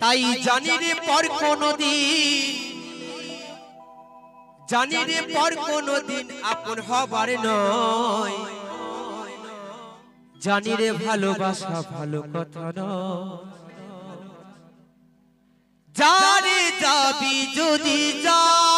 তাই জানি রে পর কোনদিন। জানি রে পর কোনদিন আপন হবার নয়। জানি রে ভালোবাসা ভালো কথা নয়। যারে যাবি যদি যা।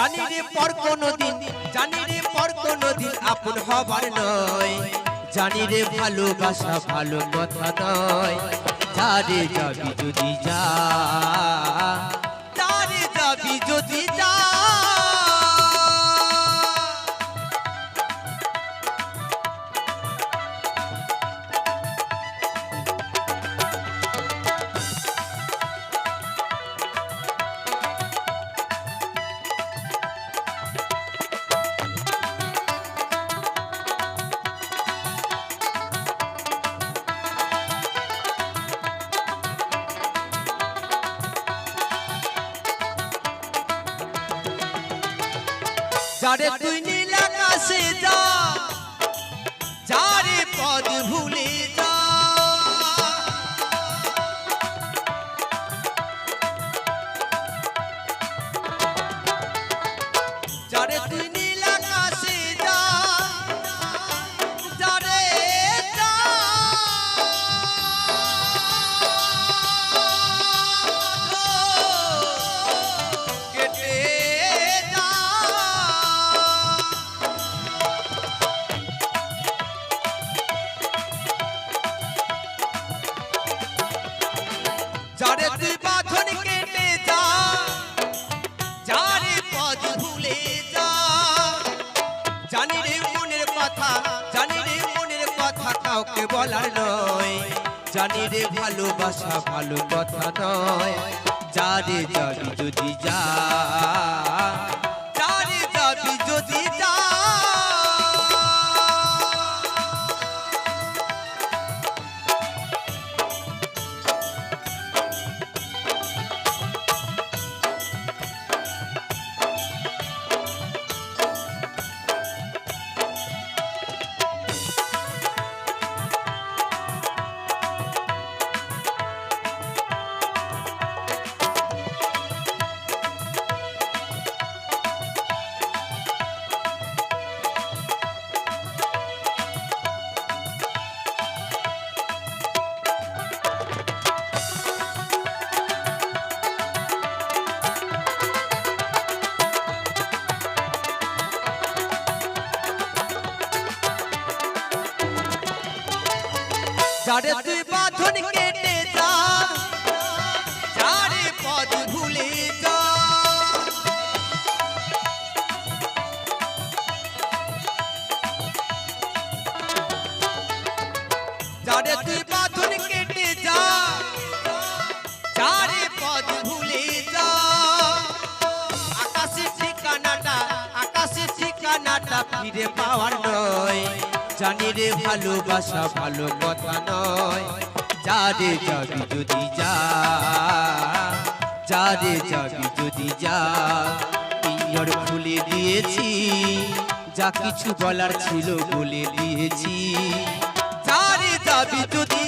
জানি রে পর কোনদিন জানি রে পর কোনদিন আপন হবার নয়। জানি রে ভালোবাসা ভালো কথা নয়, যারে যাবি যদি যা। যারে তুই নীল আকাশে যা কাউকে বলার নয়। জানি রে ভালোবাসা ভালো কথা নয়। যারে যাবি যদি যা। যারে তুই বাঁধন কেটে যা যারে পদ ভুলে যা যারে তুই বাঁধন কেটে যা যারে পদ ভুলে যা আকাশের ঠিকানাটা আকাশের ঠিকানাটা ফিরে পাওয়ার নয়। জানি রে, ভালোবাসা ভালো কথা নয়। যারে যাবি যদি যা যারে যাবি যদি যা, পিঞ্জর খুলে দিয়েছি, যা কিছু বলার ছিল বলে দিয়েছি। যারে যাবি যদি